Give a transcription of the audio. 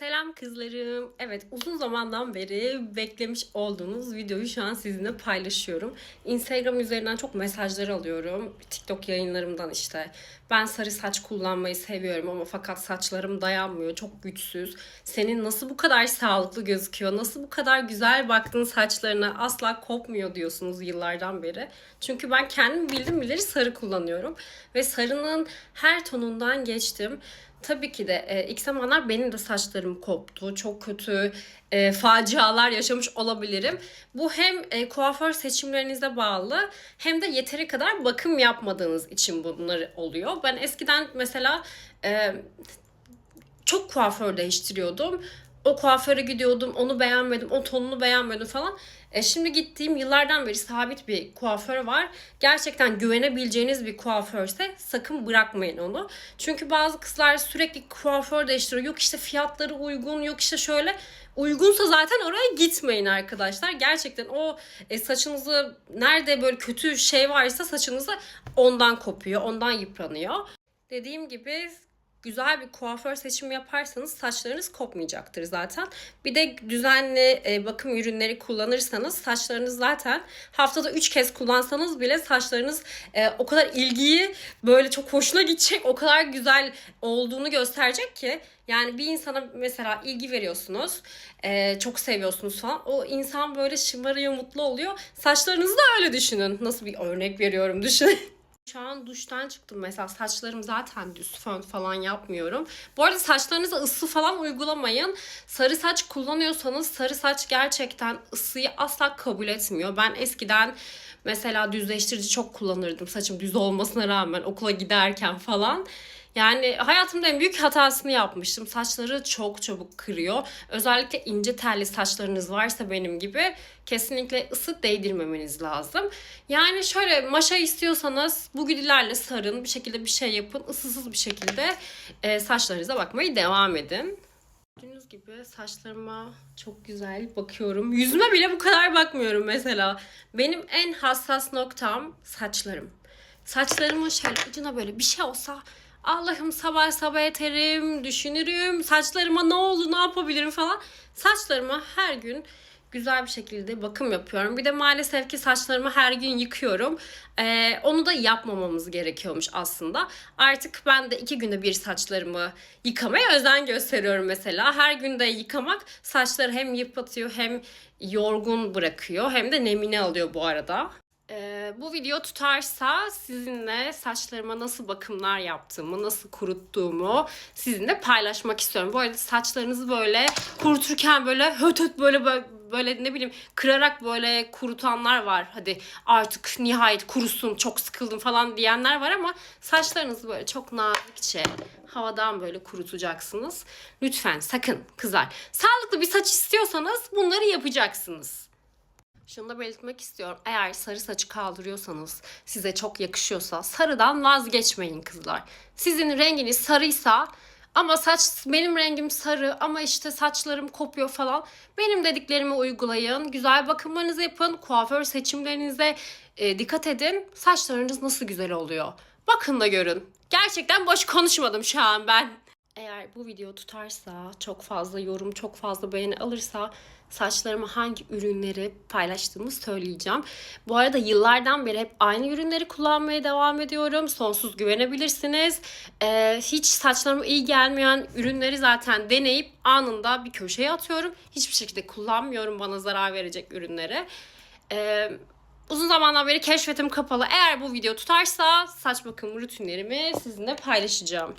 Selam kızlarım. Evet uzun zamandan beri beklemiş olduğunuz videoyu şu an sizinle paylaşıyorum. Instagram üzerinden çok mesajlar alıyorum. TikTok yayınlarımdan işte. Ben sarı saç kullanmayı seviyorum ama fakat saçlarım dayanmıyor. Çok güçsüz. Senin nasıl bu kadar sağlıklı gözüküyor? Nasıl bu kadar güzel baktın saçlarına asla kopmuyor diyorsunuz yıllardan beri. Çünkü ben kendim bildim bileli sarı kullanıyorum. Ve sarının her tonundan geçtim. Tabii ki de e, ilk zamanlar benim de saçlarım koptu. Çok kötü e, facialar yaşamış olabilirim. Bu hem e, kuaför seçimlerinize bağlı hem de yeteri kadar bakım yapmadığınız için bunlar oluyor. Ben eskiden mesela e, çok kuaför değiştiriyordum. O kuaföre gidiyordum, onu beğenmedim, o tonunu beğenmedim falan. E şimdi gittiğim yıllardan beri sabit bir kuaför var. Gerçekten güvenebileceğiniz bir kuaförse sakın bırakmayın onu. Çünkü bazı kızlar sürekli kuaför değiştiriyor. Yok işte fiyatları uygun, yok işte şöyle. Uygunsa zaten oraya gitmeyin arkadaşlar. Gerçekten o e, saçınızı nerede böyle kötü şey varsa saçınızı ondan kopuyor, ondan yıpranıyor. Dediğim gibi güzel bir kuaför seçimi yaparsanız saçlarınız kopmayacaktır zaten. Bir de düzenli e, bakım ürünleri kullanırsanız saçlarınız zaten haftada 3 kez kullansanız bile saçlarınız e, o kadar ilgiyi böyle çok hoşuna gidecek, o kadar güzel olduğunu gösterecek ki yani bir insana mesela ilgi veriyorsunuz, e, çok seviyorsunuz falan. O insan böyle şımarıyor, mutlu oluyor. Saçlarınızı da öyle düşünün. Nasıl bir örnek veriyorum düşünün. Şu an duştan çıktım mesela saçlarım zaten düz fön falan yapmıyorum. Bu arada saçlarınıza ısı falan uygulamayın. Sarı saç kullanıyorsanız sarı saç gerçekten ısıyı asla kabul etmiyor. Ben eskiden mesela düzleştirici çok kullanırdım saçım düz olmasına rağmen okula giderken falan. Yani hayatımda en büyük hatasını yapmıştım. Saçları çok çabuk kırıyor. Özellikle ince telli saçlarınız varsa benim gibi kesinlikle ısı değdirmemeniz lazım. Yani şöyle maşa istiyorsanız bu güdülerle sarın. Bir şekilde bir şey yapın. Isısız bir şekilde e, saçlarınıza bakmaya devam edin. Gördüğünüz gibi saçlarıma çok güzel bakıyorum. Yüzüme bile bu kadar bakmıyorum mesela. Benim en hassas noktam saçlarım. Saçlarımın şöyle ucuna böyle bir şey olsa Allah'ım sabah sabah yeterim, düşünürüm. Saçlarıma ne oldu, ne yapabilirim falan. Saçlarıma her gün güzel bir şekilde bakım yapıyorum. Bir de maalesef ki saçlarımı her gün yıkıyorum. Ee, onu da yapmamamız gerekiyormuş aslında. Artık ben de iki günde bir saçlarımı yıkamaya özen gösteriyorum mesela. Her günde yıkamak saçları hem yıpratıyor hem yorgun bırakıyor hem de nemini alıyor bu arada. Ee, bu video tutarsa sizinle saçlarıma nasıl bakımlar yaptığımı, nasıl kuruttuğumu sizinle paylaşmak istiyorum. Bu arada saçlarınızı böyle kuruturken böyle höt höt böyle böyle, ne bileyim kırarak böyle kurutanlar var. Hadi artık nihayet kurusun çok sıkıldım falan diyenler var ama saçlarınızı böyle çok nazikçe havadan böyle kurutacaksınız. Lütfen sakın kızlar. Sağlıklı bir saç istiyorsanız bunları yapacaksınız. Şunu da belirtmek istiyorum. Eğer sarı saçı kaldırıyorsanız, size çok yakışıyorsa sarıdan vazgeçmeyin kızlar. Sizin renginiz sarıysa ama saç benim rengim sarı ama işte saçlarım kopuyor falan. Benim dediklerimi uygulayın. Güzel bakımlarınızı yapın. Kuaför seçimlerinize e, dikkat edin. Saçlarınız nasıl güzel oluyor. Bakın da görün. Gerçekten boş konuşmadım şu an ben. Eğer bu video tutarsa, çok fazla yorum, çok fazla beğeni alırsa saçlarıma hangi ürünleri paylaştığımı söyleyeceğim. Bu arada yıllardan beri hep aynı ürünleri kullanmaya devam ediyorum. Sonsuz güvenebilirsiniz. Ee, hiç saçlarıma iyi gelmeyen ürünleri zaten deneyip anında bir köşeye atıyorum. Hiçbir şekilde kullanmıyorum bana zarar verecek ürünleri. Ee, uzun zamandan beri keşfetim kapalı. Eğer bu video tutarsa saç bakım rutinlerimi sizinle paylaşacağım.